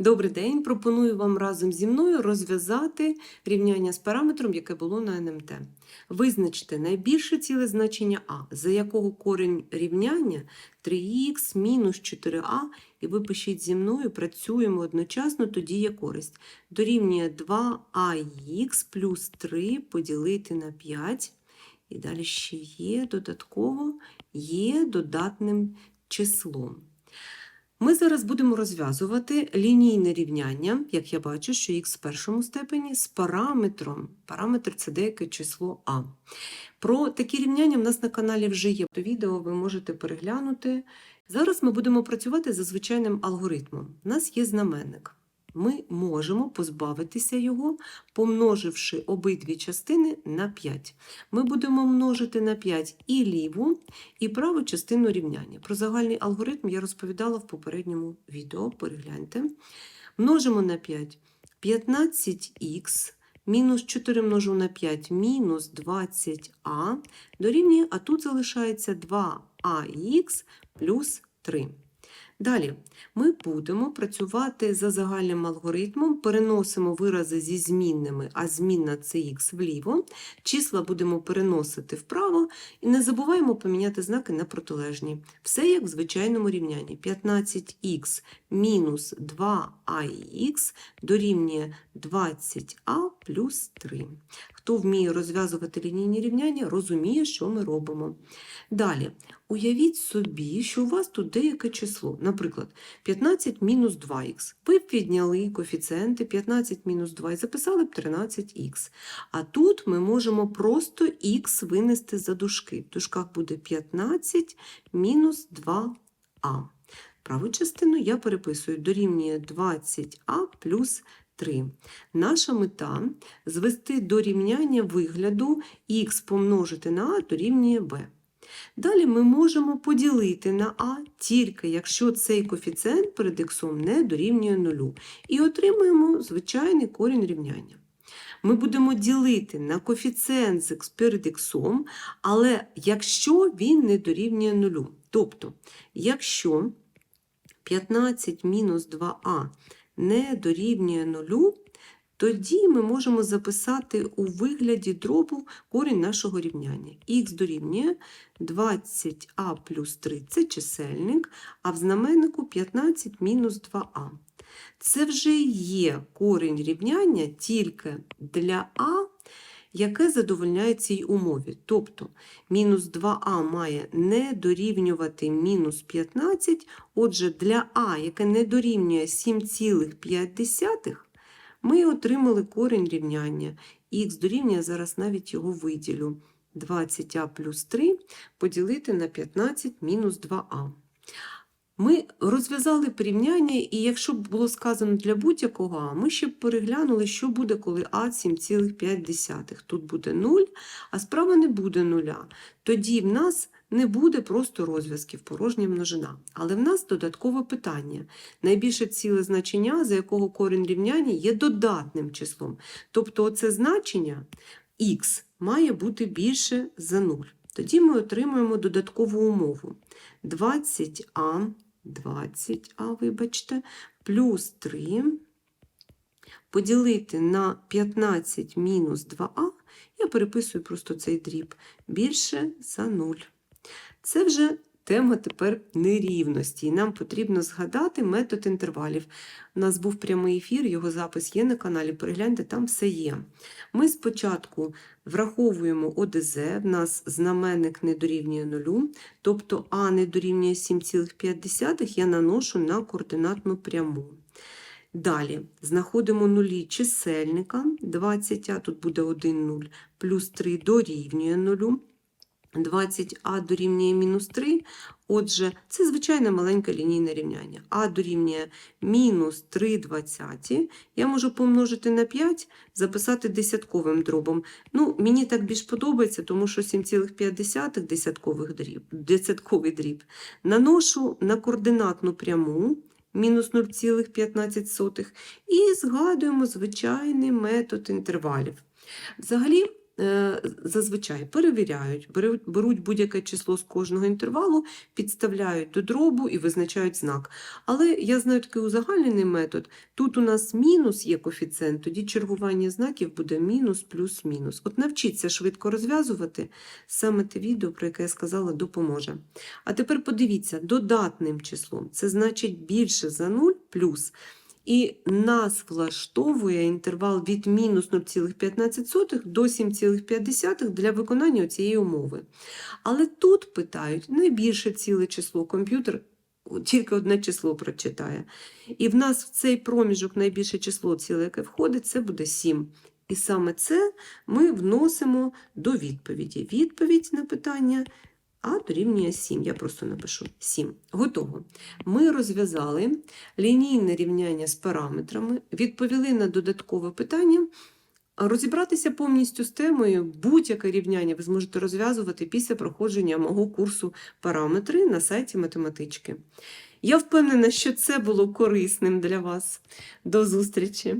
Добрий день! Пропоную вам разом зі мною розв'язати рівняння з параметром, яке було на НМТ. Визначте найбільше ціле значення А, за якого корінь рівняння 3х мінус 4а, і ви пишіть зі мною, працюємо одночасно, тоді є користь. Дорівнює 2ах плюс 3 поділити на 5. І далі ще є додатково є додатним числом. Ми зараз будемо розв'язувати лінійне рівняння, як я бачу, що х в першому степені з параметром. Параметр це деяке число А. Про такі рівняння в нас на каналі вже є. То відео ви можете переглянути. Зараз ми будемо працювати за звичайним алгоритмом. У нас є знаменник. Ми можемо позбавитися його, помноживши обидві частини на 5. Ми будемо множити на 5 і ліву, і праву частину рівняння. Про загальний алгоритм я розповідала в попередньому відео. Перегляньте. Множимо на 5 15х. Мінус 4 множу на 5 мінус 20а дорівнює, а тут залишається 2ах плюс 3. Далі ми будемо працювати за загальним алгоритмом, переносимо вирази зі змінними, а змінна це х вліво, числа будемо переносити вправо і не забуваємо поміняти знаки на протилежні. Все як в звичайному рівнянні. 15х мінус 2ах дорівнює 20а плюс 3. Хто вміє розв'язувати лінійні рівняння, розуміє, що ми робимо. Далі, уявіть собі, що у вас тут деяке число. Наприклад, 15 мінус 2х. Ви б підняли коефіцієнти 15 мінус 2 і записали б 13х. А тут ми можемо просто х винести за дужки. В дужках буде 15 мінус 2а. Праву частину я переписую дорівнює 20а плюс 3. Наша мета звести до рівняння вигляду х помножити на а дорівнює b. Далі ми можемо поділити на а тільки якщо цей коефіцієнт перед х не дорівнює нулю. І отримуємо звичайний корінь рівняння. Ми будемо ділити на коефіцієнт з х перед х, але якщо він не дорівнює нулю. Тобто, якщо 15 мінус 2а не дорівнює нулю, тоді ми можемо записати у вигляді дробу корінь нашого рівняння. Х дорівнює 20а плюс 3 це чисельник, а в знаменнику 15 мінус 2а. Це вже є корінь рівняння тільки для а, яке задовольняє цій умові. Тобто мінус 2а має не дорівнювати мінус 15, отже, для а, яке не дорівнює 7,5, ми отримали корінь рівняння. Х дорівнює, зараз навіть його виділю. 20а плюс 3 поділити на 15 мінус 2а. Ми розв'язали порівняння, і якщо б було сказано для будь-якого ми ще б переглянули, що буде, коли А 7,5. Тут буде 0, а справа не буде нуля. Тоді в нас не буде просто розв'язків, порожня множина. Але в нас додаткове питання. Найбільше ціле значення, за якого корінь рівняння є додатним числом. Тобто оце значення х має бути більше за 0. Тоді ми отримуємо додаткову умову. 20а, 20а, вибачте, плюс 3 поділити на 15 мінус 2а, я переписую просто цей дріб, більше за 0. Це вже тема тепер нерівності, і нам потрібно згадати метод інтервалів. У нас був прямий ефір, його запис є на каналі, перегляньте, там все є. Ми спочатку враховуємо ОДЗ, в нас знаменник не дорівнює нулю, тобто А не дорівнює 7,5, я наношу на координатну пряму. Далі знаходимо нулі чисельника 20, а тут буде 1 0, плюс 3 дорівнює нулю. 20а дорівнює мінус 3. Отже, це звичайне маленьке лінійне рівняння. А дорівнює мінус 3 двадцяті. Я можу помножити на 5, записати десятковим дробом. Ну, Мені так більш подобається, тому що 7,5 десяткових дріб, десятковий дріб. Наношу на координатну пряму. Мінус 0,15 і згадуємо звичайний метод інтервалів. Взагалі, зазвичай перевіряють, беруть будь-яке число з кожного інтервалу, підставляють до дробу і визначають знак. Але я знаю такий узагальнений метод. Тут у нас мінус є коефіцієнт, тоді чергування знаків буде мінус плюс мінус. От навчіться швидко розв'язувати, саме те відео, про яке я сказала, допоможе. А тепер подивіться, додатним числом, це значить більше за 0 плюс. І нас влаштовує інтервал від мінус 0,15 до 7,5 для виконання цієї умови. Але тут питають найбільше ціле число. Комп'ютер тільки одне число прочитає. І в нас в цей проміжок найбільше число ціле, яке входить, це буде 7. І саме це ми вносимо до відповіді. Відповідь на питання А дорівнює 7. Я просто напишу 7. Готово. Ми розв'язали лінійне рівняння з параметрами, відповіли на додаткове питання. Розібратися повністю з темою будь-яке рівняння ви зможете розв'язувати після проходження мого курсу параметри на сайті математички. Я впевнена, що це було корисним для вас. До зустрічі!